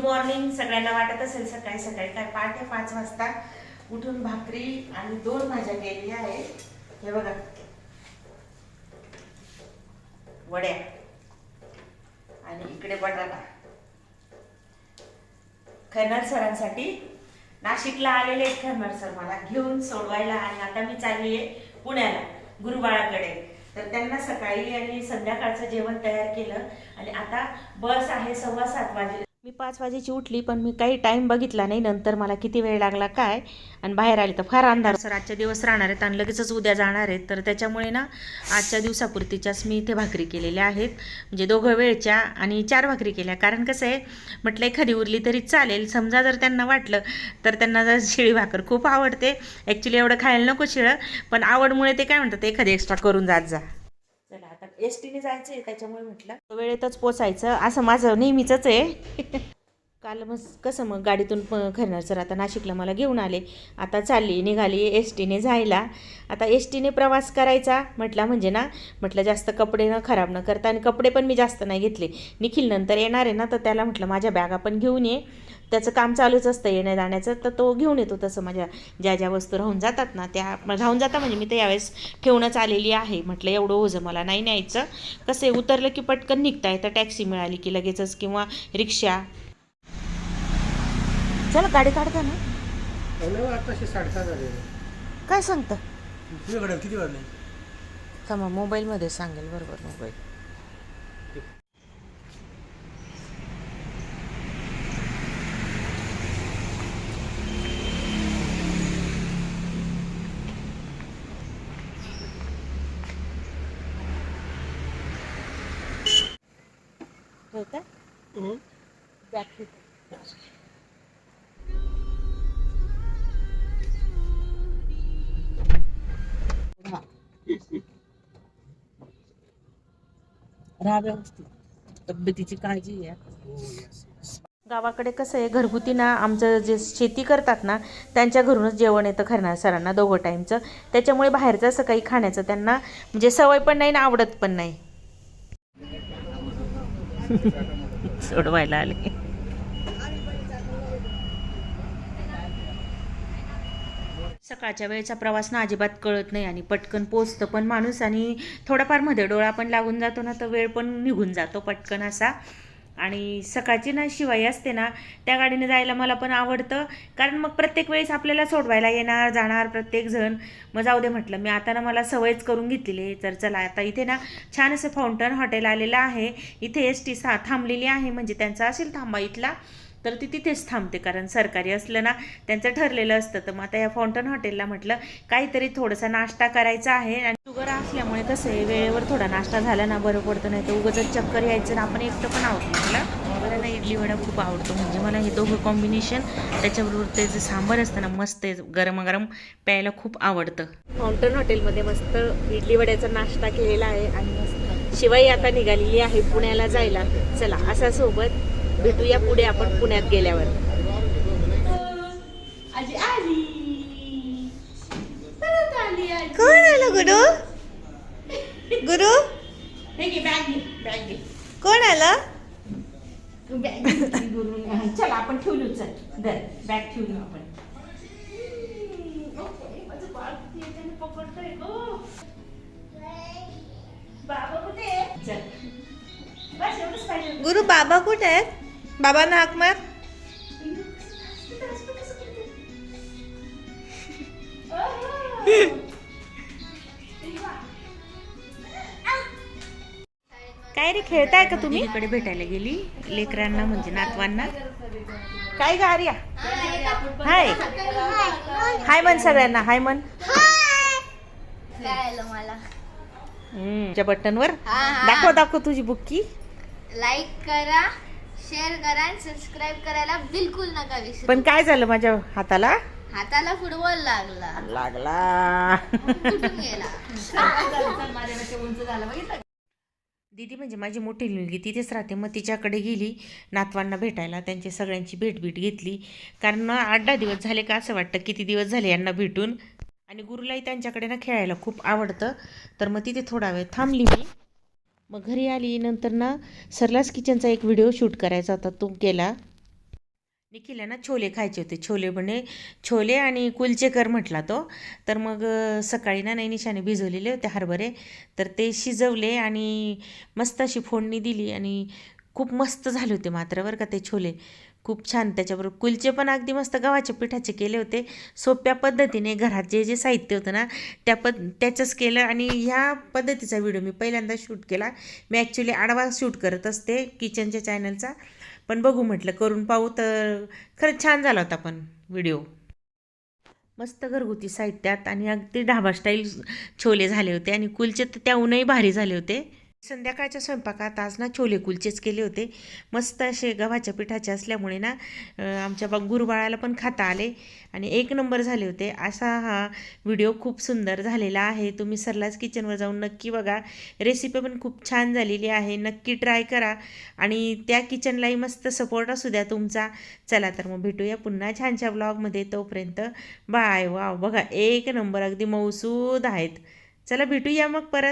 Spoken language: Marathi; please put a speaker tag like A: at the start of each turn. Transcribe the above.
A: मॉर्निंग सगळ्यांना वाटत असेल सकाळी सकाळी काय पहाटे पाच वाजता उठून भाकरी आणि दोन भाज्या केलेल्या आहेत. हे बघा. वड्या आणि इकडे बटाटा. खन्नार सरांसाठी नाशिकला आलेले आहेत सर. मला घेऊन सोडवायला आणि आता मी चालली आहे पुण्याला गुरुबाळाकडे. तर त्यांना सकाळी आणि संध्याकाळचं जेवण तयार केलं आणि आता बस आहे सव्वा सात वाजे मी पाच वाजेची उठली पण मी काही टाईम बघितला नाही. नंतर मला किती वेळ लागला काय? आणि बाहेर आले तर फार अंधार. सर आजच्या दिवस राहणार आहेत आणि लगेचच उद्या जाणार आहेत. तर त्याच्यामुळे ना आजच्या दिवसापुरतीच्याच मी इथे भाकरी केलेल्या आहेत. म्हणजे दोघं वेळच्या आणि चार भाकरी केल्या. कारण कसं आहे म्हटलं एखादी उरली तरी चालेल. समजा जर त्यांना वाटलं तर त्यांना जर शिळी भाकर खूप आवडते. ॲक्च्युली एवढं खायला नको शिळं पण आवडमुळे ते काय म्हणतात एखादी एक्स्ट्रा करून जात जा. चला आता एस टीने जायचं आहे त्याच्यामुळे म्हटलं. वेळेतच पोचायचं. असं माझं नेहमीच आहे. काल मग कसं मग गाडीतून प खरणार सर आता नाशिकला मला घेऊन आले. आता चालली निघाली एस टीने जायला. आता एस टीने प्रवास करायचा म्हटला म्हणजे ना म्हटलं जास्त कपडे न खराब न करता आणि कपडे पण मी जास्त नाही घेतले. निखिल नंतर येणार आहे ना तर त्याला म्हटलं माझ्या बॅगा पण घेऊन ये. त्याचं काम चालूच असतं येण्या जाण्याचं तर तो घेऊन येतो तसं माझ्या ज्या ज्या वस्तू राहून जातात ना त्या राहून जाता म्हणजे मी तर यावेळेस ठेवणंच आलेली आहे. म्हटलं एवढं ओझं मला नाही न्यायचं. कसं उतरलं की पटकन निघता येतं टॅक्सी मिळाली की लगेचच किंवा रिक्षा. चला गाडी काढता ना
B: आताशे झाले.
A: काय सांगता?
B: तुझ्याकडे किती वाजले
A: थांबा मोबाईलमध्ये सांगेल. बरोबर मोबाईल. बॅग राहा व्यवस्थित तब्येतीची काळजी घ्या. गावाकडे कसं आहे घरगुती ना आमचं जे शेती करतात ना त्यांच्या घरूनच जेवण येतं खरणार सरांना दोघं टाईमचं त्याच्यामुळे बाहेरचं असं काही खाण्याचं त्यांना म्हणजे सवय पण नाही ना आवडत पण नाही. सोडवायला आले. सकाळच्या वेळेचा प्रवास ना अजिबात कळत नाही आणि पटकन पोचतं. पण माणूस आणि थोडाफारमध्ये डोळा पण लागून जातो ना तर वेळ पण निघून जातो पटकन असा. आणि सकाळची ना शिवाई असते ना त्या गाडीने जायला मला पण आवडतं. कारण मग प्रत्येक वेळेस आपल्याला सोडवायला येणार जाणार प्रत्येक जण. मग जाऊ दे म्हटलं मी आता ना मला सवयच करून घेतलेली आहे. तर चला आता इथे ना छान असं फाउंटन हॉटेल आलेलं आहे. इथे एस टी सा थांबलेली आहे म्हणजे त्यांचा असेल थांबा इथला. तर ती तिथेच थांबते कारण सरकारी असलं ना त्यांचं ठरलेलं असतं. तर मग आता या फाउंटन हॉटेलला म्हटलं काहीतरी थोडासा नाश्ता करायचा आहे आणि शुगर असल्यामुळे कसं आहे वेळेवर थोडा नाश्ता झाला ना बरं पडतं नाही तर उगाच चक्कर यायचं ना आपण एकटं पण आहोत म्हटलं मला. ना इडली वडा खूप आवडतो. म्हणजे मला हे दोघं कॉम्बिनेशन त्याच्याबरोबर ते जे सांबार असतं ना मस्त आहे गरम प्यायला खूप आवडतं. फाउंटन हॉटेलमध्ये मस्त इडली वड्याचा नाश्ता केलेला आहे आणि मस्त. शिवाई आता निघालेली आहे पुण्याला जायला. चला असा सोबत भेटूया पुढे आपण पुण्यात गेल्यावर.
C: कोण आलं गुरु? गुरु?
A: हे
C: कोण आलं.
A: चल आपण ठेवलो चल. दर बॅग ठेवली आपण.
C: गुरु बाबा कुठे आहेत? बाबांना हाक मार
A: काय रे खेळताय का तुम्ही? इकडे भेटायला गेली लेकरांना म्हणजे नातवांना. काय ग आर्या? हाय. हाय मन सगळ्यांना हाय मन
D: काय आलं मला
A: बटनवर. दाखव दाखव तुझी बुक्की.
D: लाईक करा. शेअर करा आणि सबस्क्राईब करायला बिलकुल नका विसरू.
A: पण काय झालं माझ्या हाताला?
D: हाताला फुटबॉल लागला.
A: लागला.
D: तुटून गेला?
A: दीदी म्हणजे माझी मोठी मुलगी तिथेच राहते. मग तिच्याकडे गेली नातवांना भेटायला. त्यांची सगळ्यांची भेटबीट घेतली. कारण आठ दहा दिवस झाले का असं वाटतं किती दिवस झाले यांना भेटून. आणि गुरुलाही त्यांच्याकडे ना खेळायला खूप आवडतं. तर मग तिथे थोडा वेळ थांबली मी. मग घरी आली नंतर ना सरलास किचनचा एक व्हिडिओ शूट करायचा होता तो केला. निखिलला ना छोले खायचे होते छोले म्हणे छोले आणि कुलचे कर म्हटला तो. तर मग सकाळी ना नैनिशाने भिजवलेले होते हरभरे. तर ते शिजवले आणि मस्त अशी फोडणी दिली आणि खूप मस्त झाले होते मात्र बरं का ते छोले. खूप छान. त्याच्याबरोबर कुलचे पण अगदी मस्त गव्हाच्या पिठाचे केले होते. सोप्या पद्धतीने घरात जे जे साहित्य होतं ना त्या पद त्याचंच केलं आणि ह्या पद्धतीचा व्हिडिओ मी पहिल्यांदा शूट केला. मी ॲक्च्युली आडवा शूट करत असते किचनच्या चॅनलचा पण बघू म्हटलं करून पाहू तर खरंच छान झाला होता पण व्हिडिओ. मस्त घरगुती साहित्यात आणि अगदी ढाबा स्टाईल छोले झाले होते आणि कुलचे तर त्याहूनही भारी झाले होते. संध्याकाळच्या स्वयंपाकात आज ना छोले कुलचेच केले होते. मस्त असे गव्हाच्या पिठाचे असल्यामुळे ना आमच्या बा गुरुबाळाला पण खाता आले आणि एक नंबर झाले होते. असा हा व्हिडिओ खूप सुंदर झालेला आहे. तुम्ही सरलाच किचनवर जाऊन नक्की बघा. रेसिपी पण खूप छान झालेली आहे. नक्की ट्राय करा आणि त्या किचनलाही मस्त सपोर्ट असू द्या तुमचा. चला तर मग भेटूया पुन्हा छानशा ब्लॉगमध्ये तोपर्यंत बाय वाव. बघा एक नंबर अगदी मौसूद आहेत. चला भेटूया मग परत.